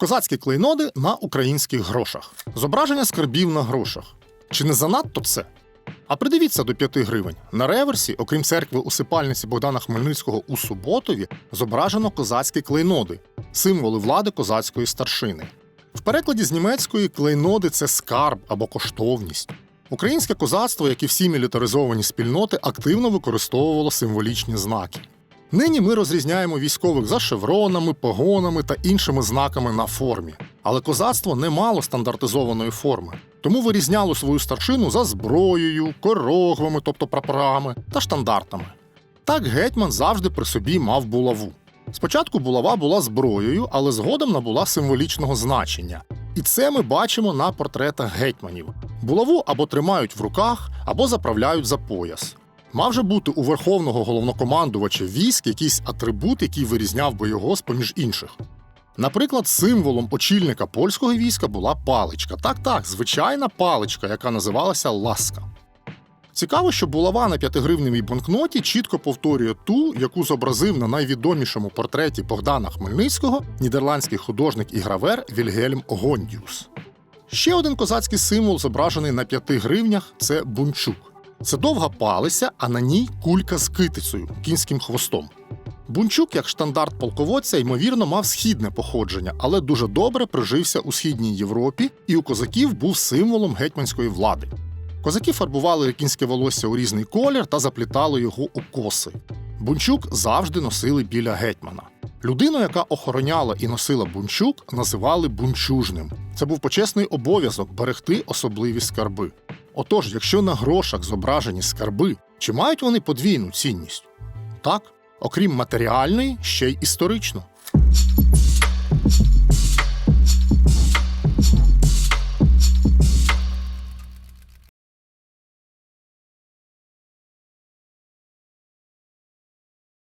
Козацькі клейноди на українських грошах. Зображення скарбів на грошах. Чи не занадто це? А придивіться до 5 гривень. На реверсі, окрім церкви усипальниці Богдана Хмельницького у Суботові, зображено козацькі клейноди, символи влади козацької старшини. В перекладі з німецької клейноди це скарб або коштовність. Українське козацтво, як і всі мілітаризовані спільноти, активно використовувало символічні знаки. Нині ми розрізняємо військових за шевронами, погонами та іншими знаками на формі. Але козацтво не мало стандартизованої форми, тому вирізняло свою старшину за зброєю, корогвами, тобто прапорами та штандартами. Так гетьман завжди при собі мав булаву. Спочатку булава була зброєю, але згодом набула символічного значення. І це ми бачимо на портретах гетьманів. Булаву або тримають в руках, або заправляють за пояс. Мав же бути у верховного головнокомандувача військ якийсь атрибут, який вирізняв би його з поміж інших. Наприклад, символом очільника польського війська була паличка. Так, так, звичайна паличка, яка називалася ласка. Цікаво, що булава на 5-гривневій банкноті чітко повторює ту, яку зобразив на найвідомішому портреті Богдана Хмельницького нідерландський художник і гравер Вільгельм Гондіус. Ще один козацький символ, зображений на 5 гривнях, це бунчук. Це довга палиця, а на ній кулька з китицею, кінським хвостом. Бунчук, як штандарт полководця, ймовірно, мав східне походження, але дуже добре прижився у східній Європі і у козаків був символом гетьманської влади. Козаки фарбували кінське волосся у різний колір та заплітали його у коси. Бунчук завжди носили біля гетьмана. Людину, яка охороняла і носила бунчук, називали бунчужним. Це був почесний обов'язок берегти особливі скарби. Отож, якщо на грошах зображені скарби, чи мають вони подвійну цінність? Так, окрім матеріальної, ще й історично.